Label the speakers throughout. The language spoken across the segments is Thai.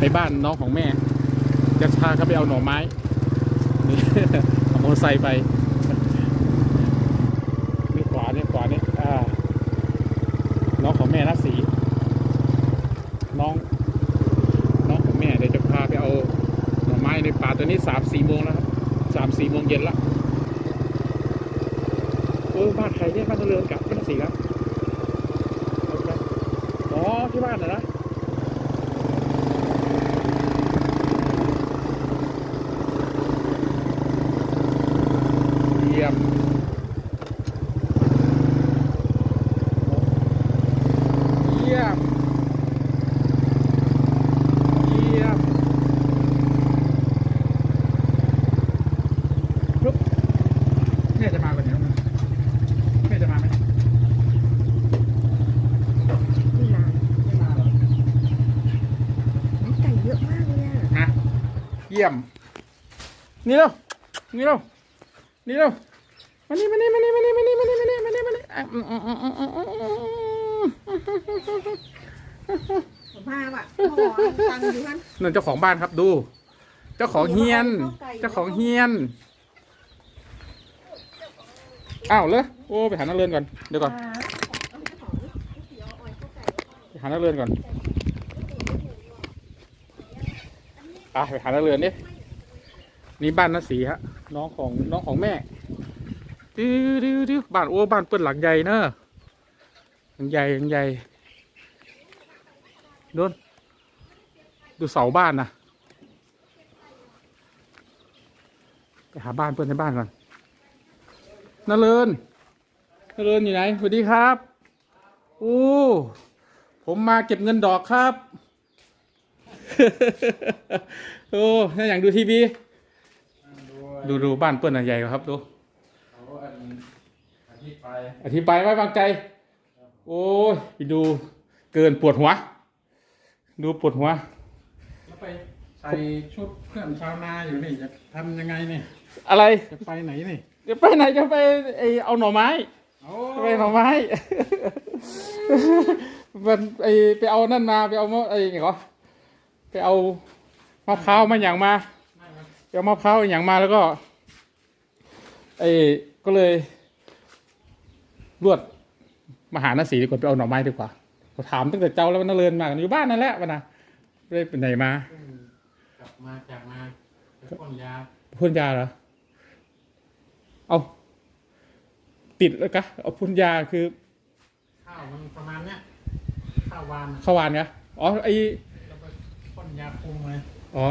Speaker 1: ไปบ้านน้องของแม่ จะพาเขาไปเอาหน่อไม้นี่เอามอเตอร์ไซค์ไปนี่ขวานี่ขวานี่อ่าน้องของแม่นัดสีน้อง น้องของแม่เดี๋ยวจะพาไปเอาหน่อไม้ในป่าตอนนี้สามสี่โมงแล้วครับสามสี่โมงเย็นละโอ้บ้านใครเนี่ยบ้านตะเรือนกับบ้านนัดสีครับเอาไปอ๋อที่บ้านเหรอนะเยี่ยม เยี่ยม เยี่ยมปุ๊บ แม่จะมาวันนี้มั้ยแม่จะมาไหม
Speaker 2: นี่นาน
Speaker 1: ไม่มาหรอ
Speaker 2: ไก่เยอะมากเลยอะ
Speaker 1: มาเยี่ยม นี่เร็วนี่เร็วนี่เร็วมานี่มานี่มานี่มานี่มานี่มานี่มานี่มานี่มานี่อะอืมอืมอืมอืมอืมอืมอืม
Speaker 2: ผมพาว่ะพ่อตังค์อยู่ท่าน
Speaker 1: นั่นเจ้าของบ้านครับดู เจ้าของเฮียน เจ้าของเฮียน อ้าวเลยโอ้ไปหานักเรียนก่อน เดี๋ยวก่อน ไปหานักเรียนก่อนไปไปหานักเรียนดินี่บ้านนัสีฮะ น้องของน้องของแม่ดิวดิวดิวบ้านโอ้บ้านเปิ้นหลังใหญ่เนอะหลังใหญ่หลังใหญ่โดนดูเสาบ้านนะไปหาบ้านเปิ้นในบ้านก่อน นาเรินนาเรินอยู่ไหนสวัสดีครับโอ้ผมมาเก็บเงินดอกครับ โอ้ถ้าอยากดูทีวี ดูดูบ้านเปิ้ลอะใหญ่กว่าครับดู
Speaker 3: เขาอันอธิบาย
Speaker 1: อธิบายไว้วางใจ โอ้ยไปดูเกินปวดหัว ดูปวดหัว
Speaker 3: แล้วไปใส่ชุดเพื่อนชาวนาอยู่นี่จะทำยังไงนี่
Speaker 1: อะไร
Speaker 3: จะไปไหนนี่
Speaker 1: จะไปไหนจะไปไอเอาหน่อไม้
Speaker 3: โอ้
Speaker 1: จะไปหน่อไม้ มันไอไปเอานั่นมาไปเอามะไอไงก็ไปเอามะพร้าวมาอย่างมา
Speaker 3: ไม่ครับ
Speaker 1: ไปเอามะพร้าวอย่างมาแล้วก็ไอก็เลยรวดมาหาหน้าสีดีกว่าไปเอาหน่อไม้ดีกว่าผมถามตั้งแต่เจ้าแล้ววันนนเรินมากันอยู่บ้านนั่นแหละวันน่ะไม่ได้ไปไหนมา
Speaker 3: เพิ่งกลับมาจากมาไปพ่นยา
Speaker 1: พ่นยาเหรอ เอาติดแล้วกะเอาพ่นยาคือ
Speaker 3: ข้าวมันประมาณเนี้ยข้าววาน
Speaker 1: เข้าวานกะอ๋อไอ
Speaker 3: แล้วก็พ่นยาคุมเลย
Speaker 1: อ๋อ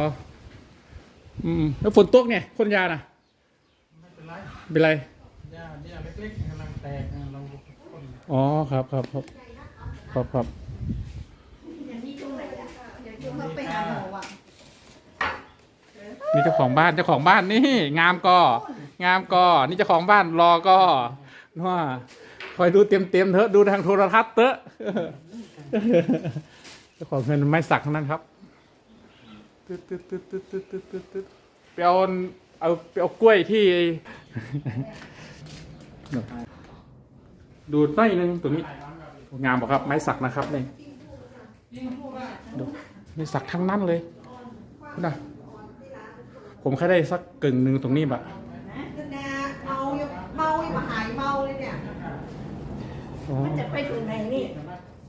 Speaker 1: อืมแล้วฝนตกเนี่ยพ่นยาน่ะ
Speaker 3: ไม่เป็นไร
Speaker 1: เป็นไร
Speaker 3: ยาเนี่ยเล็กๆกำลังแตกนะเราพ่น
Speaker 1: อ๋อครับครับครับครับครับ
Speaker 2: เขาไปหาหมอว่ะ
Speaker 1: นี่เจ้าของบ้านเจ้าของบ้านนี่งามก็ งามก็นี่เจ้าของบ้านรอก็ว่าคอยดูเต็มเต็มเถอะดูทางโทรทัศน์เถอะเจ้าของเงินไม่สักทั้งนั้นครับตึ๊ดตึ๊ดตึ๊ดตึ๊ดตึ๊ดตึ๊ดตึ๊ดตึ๊ดไปเอาเอาไปเอากล้วยที่ดูหน่อยนึงตัวนี้งามบอกครับ ไม้สักนะครับนี่ดูไม่สักทั้งนั้นเลยนะผมแค่ได้สักกึ่งหนึ่งตรงนี้แบะ
Speaker 2: คือนาเมาอยู่เมาอยู่มาหาย เมาเลยเนี่ย
Speaker 1: อ๋อ
Speaker 2: มันจะไปถึงไหนนี่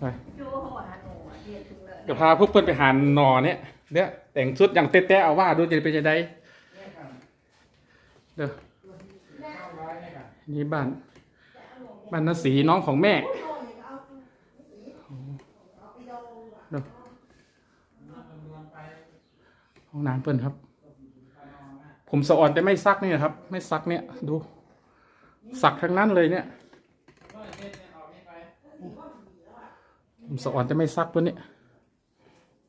Speaker 1: ไป
Speaker 2: ดูเขาหาหนูอะเรียนถึงเลย
Speaker 1: จะพาพวกเพื่อนไปหาหนอเนี่ยเนี่ยแต่งชุดอย่างเต๊ะๆเอาว่าดูจะเป็นจะได้เด้อนี่บ้านบ้านนาสีน้องของแม่เด้อห้องน้ำเปิ้นครับ ผมสะออนแต่ไม่ซักนี่นะครับ ไม่ซักเนี่ยดู สักทั้งนั้นเลยเนี่ยผมสะออนแต่ไม่ซักเปิ้นเนี่ย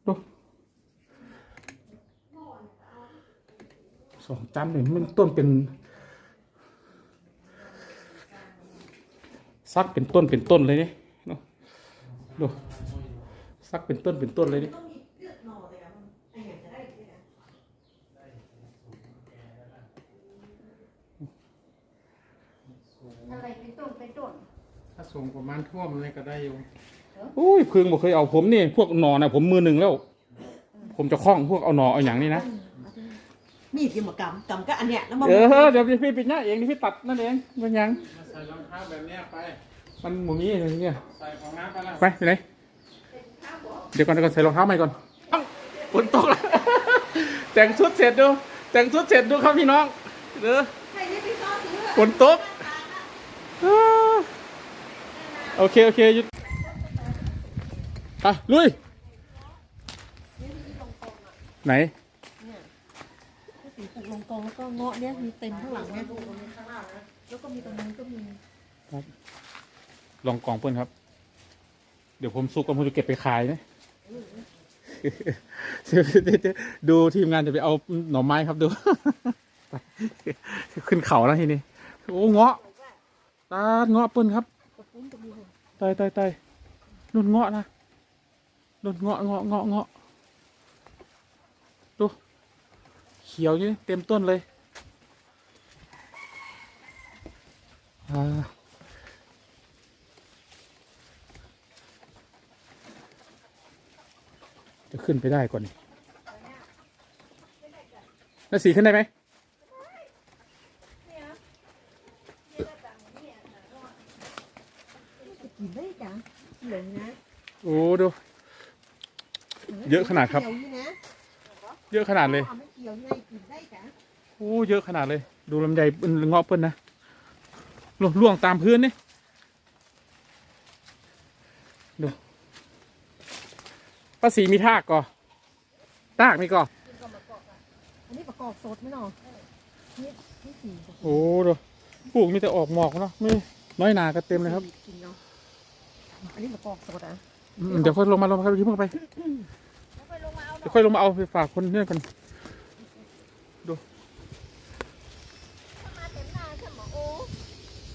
Speaker 1: ดูสองจันเนี่ยมันต้นเป็น ซักเป็นต้นเป็นต้นเลยเนี่ยดูซักเป็นต้นเป็นต้นเลยเนี่
Speaker 2: อะไรเป็นต้นเป็นต้น
Speaker 3: ถ้าส่งประมาณท่วมเลยก็ได้อยู่
Speaker 1: อุ้ยพึ่งบอกเคยเอาผมนี่พวกหนอนนะผมมือหนึ่งแล้วผมผมจะคล้องพวกเอาหนอเอาอย่างนี้นะ
Speaker 2: มีดยังมากำกำก็อันเนี้ยแล้วมัน
Speaker 1: เออเดี๋ยวพี่ปิดหน้าเองนี่พี่ตัดนั่นเองมันยัง
Speaker 3: มาใส่รองเท้าแบบเนี้ยไป
Speaker 1: มันหมุนนี้อย่างเงี้ย
Speaker 3: ใส่ของน้ำไปแล้ว
Speaker 1: ไปไปไหนเดี๋ยวก่อนเดี๋ยวก่อนใส่รองเท้าใหม่ก่อนเอ้าฝนตกแล้ว แต่งชุดเสร็จดู แต่งชุดเสร็จดูครับพี่น้องเด้อ
Speaker 2: ใครที่พี่ซ้อซื้อ
Speaker 1: ฝนตกอ่า โอเค โอเคหยุดอะลุย ไหน
Speaker 2: สีปลูกลงกองแล้วก็เงาะเนี่ยมีเต็มข้างหลังเนี่ยแล้วก็มีตรงนั้นก็มี
Speaker 1: ลองกองเพื่อนครับ เดี๋ยวผมสุกแล้วผมจะเก็บไปขายนะดูทีมงานจะไปเอาหน่อไม้ครับดูไปขึ้นเขาแล้วทีนี้โอ้เงาะ ตาดเงาะเปิ้นครับตายตายตายนุ่นเงาะนะนุ่นเงาะเงาะเงาะเงาะดูเขียวนี่เต็มต้นเลยจะขึ้นไปได้ก่อนนี่แล้วสีขึ้นได้ไหม
Speaker 2: กินได้จ้ะ เหลืองนะ
Speaker 1: โอ้ดู เยอะขนาดครับ
Speaker 2: เขียวนี่นะ
Speaker 1: เยอะขนาดเลย
Speaker 2: เอาไม่เขียวไงกินได้จ้ะ
Speaker 1: โอ้เยอะขนาดเลย ดูลำไยเป็นเงาะเปิ้ลนะล่วงล่วงตามพื้นนี่ดูป้าสีมีทากก่อทากมีก่อ
Speaker 2: อันนี้ประกอบสดไหมเนาะนี่นี่สี
Speaker 1: โอ้ดูปลูกมีแต่ออกหมอกเนาะไม่น้อยหนาก็เต็มเลยครับ
Speaker 2: กินเนาะ อันนี้ประกอบสดอะ
Speaker 1: อืมเดี๋ยวค่อยลงมาลงมาครับพี่เพิ่งไปเดี๋ยวค่อยลงมาเอาไปฝากคนเนี่ยกัน
Speaker 4: มาเต็มหน้าค่ะหมอโอ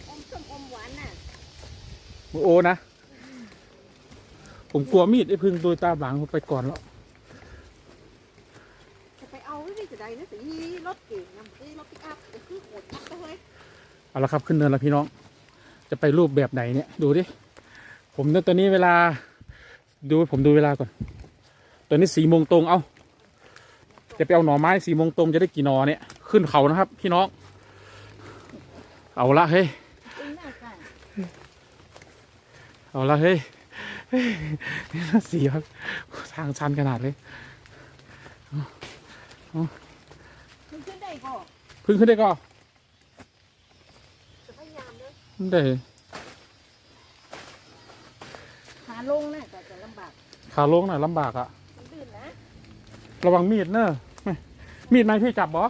Speaker 4: อมส้มอมหวานน่ะ
Speaker 1: มือโอนะผมกลัวมีดไอ้พึ่งโดยตามหลังผมไปก่อนแล้ว
Speaker 2: จะไปเอาไม่ได้จะได้นะสีรถเก่งนะสีรถปิกอัพจะคือโหดยักษ์ไปเลย
Speaker 1: เอาละครับขึ้นเนินแล้วพี่น้อง จะไปรูปแบบไหนเนี่ยดูดิ ผมเนี่ยตอนนี้เวลา ดูผมดูเวลาก่อน ตอนนี้สี่โมงตรงเอาจะไปเอาหน่อไม้สี่โมงตรงจะได้กี่หน่อเนี่ยขึ้นเขานะครับ พี่น้อง เอาละเฮ้ย
Speaker 4: อึ้งหน้ากัน
Speaker 1: เอาละเฮ้ยเฮ้ยนี่น่าเสียครับทางชันขนาดเลย
Speaker 4: มันขึ้นได้ก็
Speaker 1: พึ่งขึ้นได้ก็
Speaker 2: จะพยายามเนอะ
Speaker 1: ได้
Speaker 4: ขาลงน่ะก็จะลำบาก
Speaker 1: ขาลงหน่อยลำบากอะ
Speaker 4: มันลื่นนะ
Speaker 1: ระวังมีดเนอะไม่มีดไหมพี่จับบ่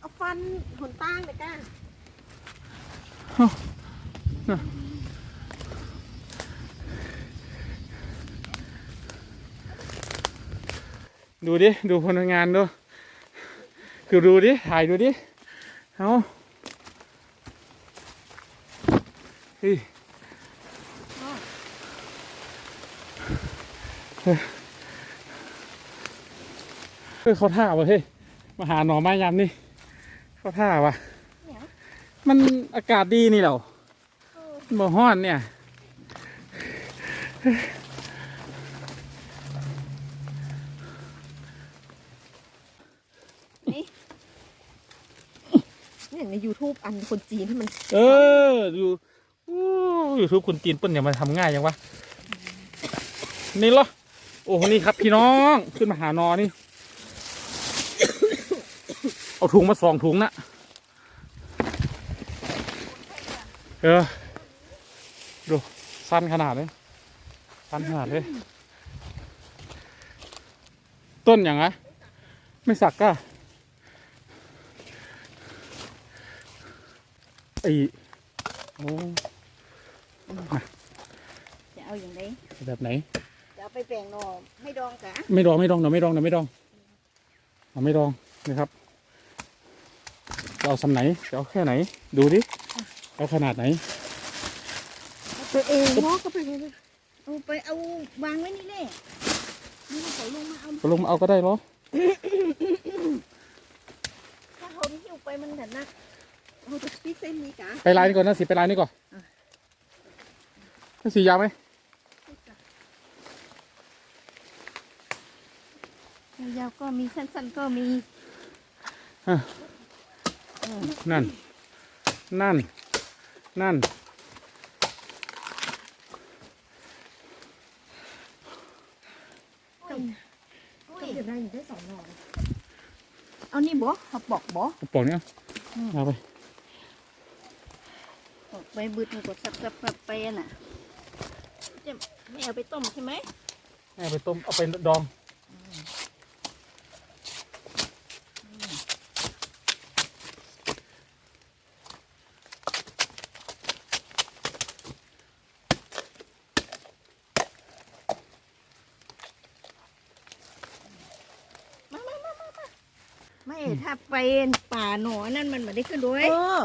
Speaker 2: เอาฟันหนตั้งเลยก้า
Speaker 1: ดูดิ ดูพนักงานดู คือดูดิ ถ่ายดูดิ เอาเฮ้ เฮ้ยเขาท่าวะเฮ้ยมาหาหน่อไม้ยามนี่เขาท่าวะมันอากาศดีนี่เหรอบ่ฮ้อนเนี่ย
Speaker 2: เนี่ยใน YouTube อันคนจีนที่มัน
Speaker 1: เออดูยูทูบคุณจีนเปิ้ลเนี่ยมันทำง่ายยังวะนี่เหรอ โอ้โหนี่ครับพี่น้องขึ้นมาหานอนี่ เอาถุงมาสองถุงนะเออดูสั้นขนาดเลยสั้นขนาดเลย ต้นอย่างไงไม่สักก็ไอโอ้
Speaker 4: จะเอาอย่างไร
Speaker 1: แบบไหน
Speaker 4: จะเอาไปแปลงหนอไม่ดองกะ
Speaker 1: ไม่ดองไม่ดองเดี๋ยวไม่ดองเดี๋ยวไม่ดองเอาไม่ดองนะครับจะเอาสำไหนจะเอาแค่ไหน ดูดิเอาขนาดไหน
Speaker 2: ตัวเองเนาะก็ไปเลย
Speaker 4: เอาไปเอาวางไว้นี่แหละนี่เขาลงมาเอา
Speaker 1: ก็ลงมาเอาก็ได้เหรอ
Speaker 4: ถ้าเขาไม่หิ้วไปมันถัดนัก
Speaker 2: เอาจะปิดเส้นนี้กะ
Speaker 1: ไปลายนี้ก่อนนะสิไปลายนี้ก่อนถ้าสียาวไหม
Speaker 4: ยาวๆก็มีสั้นๆก็มี
Speaker 1: นั่น นั่น นั่น
Speaker 4: อุ้ย
Speaker 2: เดี๋ยวได้อยู่ได้สองหน่อ
Speaker 4: เอานี่บ่เขาบอกบ่
Speaker 1: กระป๋องเนี้ยเอาไป
Speaker 4: บอกไปบืดมันกดสับสับสับไปอะน่ะจะไม่เอาไปต้มใช่ไหม
Speaker 1: เอาไปต้มเอาไปดอง
Speaker 4: มามามามามา ไม่ถ้าไปป่าหนอนั่นมันไม่ได้ขึ้นด้วย
Speaker 2: เออ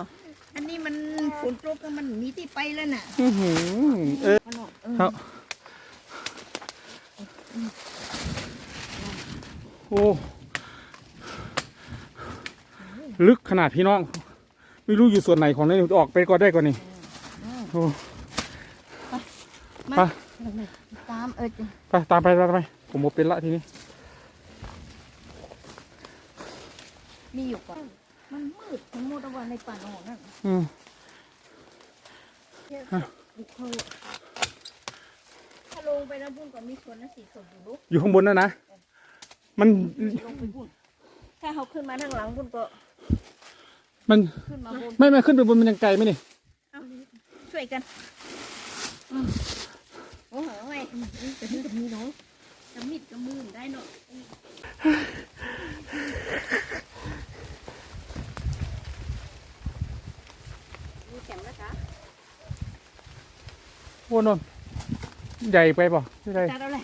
Speaker 4: อันนี้มันฝนตกแล้วมันมีที่ไปแล้วน่ะ
Speaker 1: อื้อหือเออ
Speaker 4: มันออกเออ
Speaker 1: ครับ โอ้ ลึกขนาดพี่น้อง ไม่รู้อยู่ส่วนไหนของนี่ออกไปก็ได้กว่านี่โอ้
Speaker 4: มา
Speaker 1: ไป
Speaker 4: ตามเออจะ
Speaker 1: ไปตามไปตามไป ผมหมดเป็นละทีนี้
Speaker 4: มีอยู่ก่อน มันมืดทั้งหมดวันในป่าหนอนั่น
Speaker 1: อืม
Speaker 4: บุกเขาถ้าลงไปแล้วบุ้งก็มีสวนนะสีสวนอยู่ลุก
Speaker 1: อยู่ข้างบนนั่นนะ มัน
Speaker 4: ลงไปบุ้งถ้าเขาขึ้นมาทางหลังบุ้งก็
Speaker 1: มัน
Speaker 4: ขึ้นมาบน
Speaker 1: ไม่ไม่ขึ้นไปบนมันยังไกลไหมนี่
Speaker 4: เอาช่วยกันอืมโอ้โหไม่อืมอืมจะมีกับมีเนาะ จะมิดกับมือได้เนาะมีแข็งแล้วจ้ะ
Speaker 1: โอ้นนใหญ่ไปเปล่ะไม่ใช่
Speaker 4: จัดเอาเลย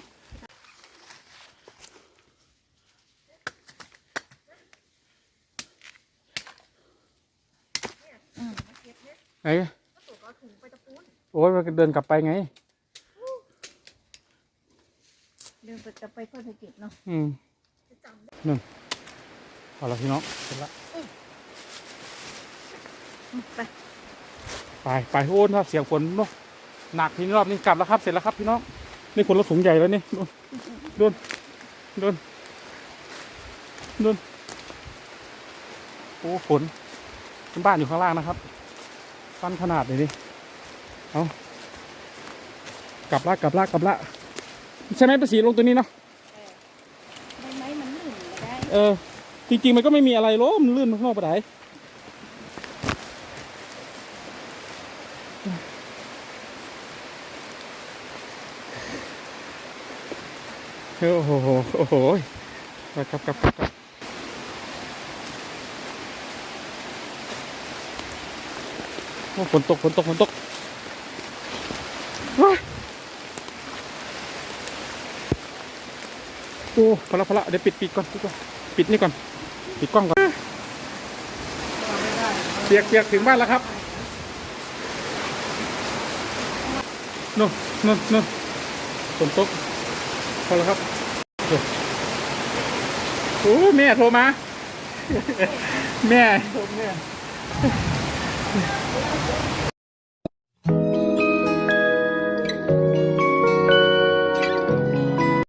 Speaker 1: ไหนโอ้ยมันเดินกลับไปไง
Speaker 4: เดินไปกลับไปค่อยไปเก็บเนาะ
Speaker 1: อืมนั่นเอาละพี่น้องเสร็จละ
Speaker 4: อืมไป
Speaker 1: ไปไปโอ้นถ้าเสียงฝนเนาะหนักทีนี้รอบนี้กลับแล้วครับเสร็จแล้วครับพี่น้องนี่คนรถถุงใหญ่แล้วนี่โดนโดนโดนโดนโอ้ฝนบ้านอยู่ข้างล่างนะครับปั้นขนาดเลยดิเอากลับละกลับละกลับละ ใช่ไหมประสีลงตัวนี้เนาะ
Speaker 4: ใบไม้มันลื่นก็ได้
Speaker 1: เออ จริงๆมันก็ไม่มีอะไรหรอกมันลื่นข้างนอกไปไหนโอ้โหโอ้โหกลับกลับกลับกลับกลับโอ้ฝนตกฝนตกฝนตกว้ายโอ้ พอละพอละเดี๋ยวปิดปิดก่อนปิดก่อนปิดนี่ก่อนปิดกล้องก่อนเปียกเปียกถึงบ้านแล้วครับนู่นนู่นนู่นฝนตกพอแล้วครับโอ้โอ้แม่โทรมา แม่